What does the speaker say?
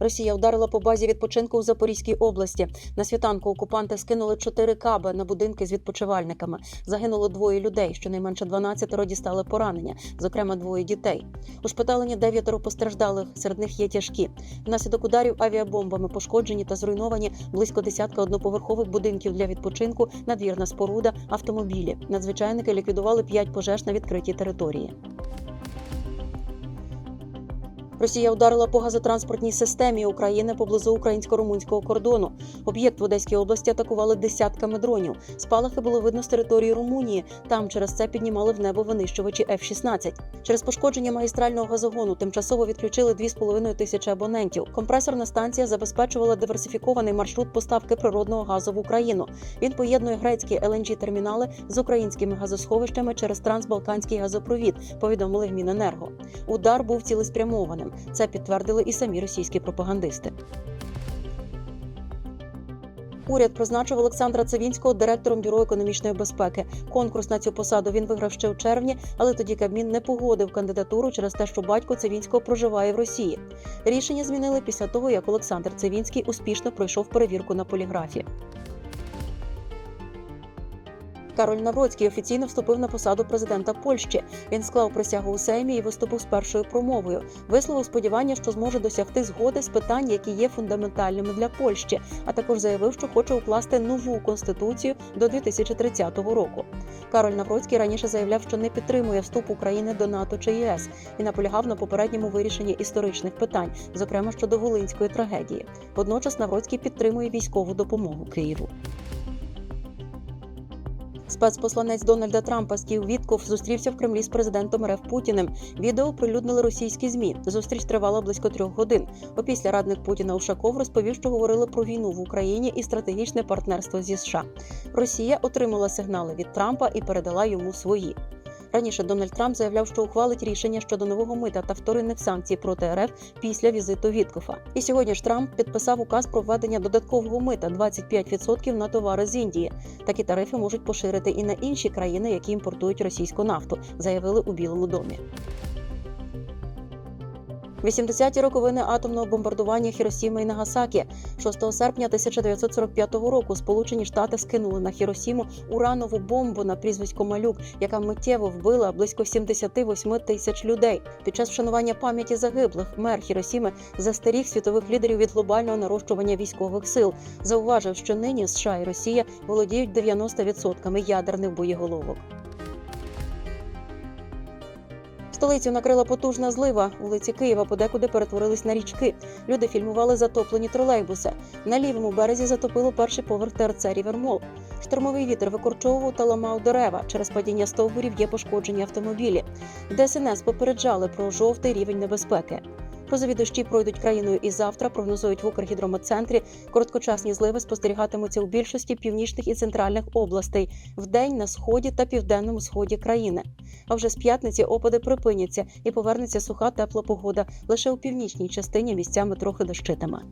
Росія ударила по базі відпочинку у Запорізькій області. На світанку окупанти скинули чотири каби на будинки з відпочивальниками. Загинуло двоє людей. Щонайменше 12 дістали поранення, зокрема двоє дітей. Ушпиталені дев'ятеро постраждалих. Серед них є тяжкі. Внаслідок ударів авіабомбами пошкоджені та зруйновані близько десятка одноповерхових будинків для відпочинку, надвірна споруда, автомобілі. Надзвичайники ліквідували п'ять пожеж на відкритій території. Росія ударила по газотранспортній системі України поблизу українсько-румунського кордону. Об'єкт в Одеській області атакували десятками дронів. Спалахи було видно з території Румунії. Там через це піднімали в небо винищувачі F-16. Через пошкодження магістрального газогону тимчасово відключили 2,5 тисячі абонентів. Компресорна станція забезпечувала диверсифікований маршрут поставки природного газу в Україну. Він поєднує грецькі lng термінали з українськими газосховищами через трансбалканський газопровід. Повідомили в Міненерго. Удар був цілеспрямованим. Це підтвердили і самі російські пропагандисти. Уряд призначив Олександра Цивінського директором бюро економічної безпеки. Конкурс на цю посаду він виграв ще у червні, але тоді Кабмін не погодив кандидатуру через те, що батько Цивінського проживає в Росії. Рішення змінили після того, як Олександр Цивінський успішно пройшов перевірку на поліграфі. Кароль Навроцький офіційно вступив на посаду президента Польщі. Він склав присягу у Сеймі і виступив з першою промовою. Висловив сподівання, що зможе досягти згоди з питань, які є фундаментальними для Польщі, а також заявив, що хоче укласти нову конституцію до 2030 року. Кароль Навроцький раніше заявляв, що не підтримує вступ України до НАТО чи ЄС і наполягав на попередньому вирішенні історичних питань, зокрема щодо волинської трагедії. Водночас Навроцький підтримує військову допомогу Києву. Спецпосланець Дональда Трампа Стів Вітков зустрівся в Кремлі з президентом РФ Путіним. Відео прилюднили російські змі. Зустріч тривала близько трьох годин. Опісля радник Путіна Ушаков розповів, що говорили про війну в Україні і стратегічне партнерство зі США. Росія отримала сигнали від Трампа і передала йому свої. Раніше Дональд Трамп заявляв, що ухвалить рішення щодо нового мита та вторинних санкцій проти РФ після візиту Віткофа. І сьогодні ж Трамп підписав указ про введення додаткового мита 25% на товари з Індії. Такі тарифи можуть поширити і на інші країни, які імпортують російську нафту, заявили у Білому домі. 80-ті роковини атомного бомбардування Хіросіми і Нагасакі 6 серпня 1945 року Сполучені Штати скинули на Хіросіму уранову бомбу на прізвисько Малюк, яка миттєво вбила близько 78 тисяч людей. Під час вшанування пам'яті загиблих мер Хіросіми застеріг світових лідерів від глобального нарощування військових сил. Зауважив, що нині США і Росія володіють 90% ядерних боєголовок. Столицю накрила потужна злива. Вулиці Києва подекуди перетворились на річки. Люди фільмували затоплені тролейбуси. На лівому березі затопило перший поверх ТРЦ Рівермол. Штормовий вітер викорчовував та ламав дерева. Через падіння стовбурів є пошкоджені автомобілі. ДСНС попереджали про жовтий рівень небезпеки. Грозові дощі пройдуть країною і завтра. Прогнозують в Укргідрометцентрі. Короткочасні зливи спостерігатимуться у більшості північних і центральних областей вдень на сході та південному сході країни. А вже з п'ятниці опади припиняться і повернеться суха тепла погода. Лише у північній частині місцями трохи дощитиме.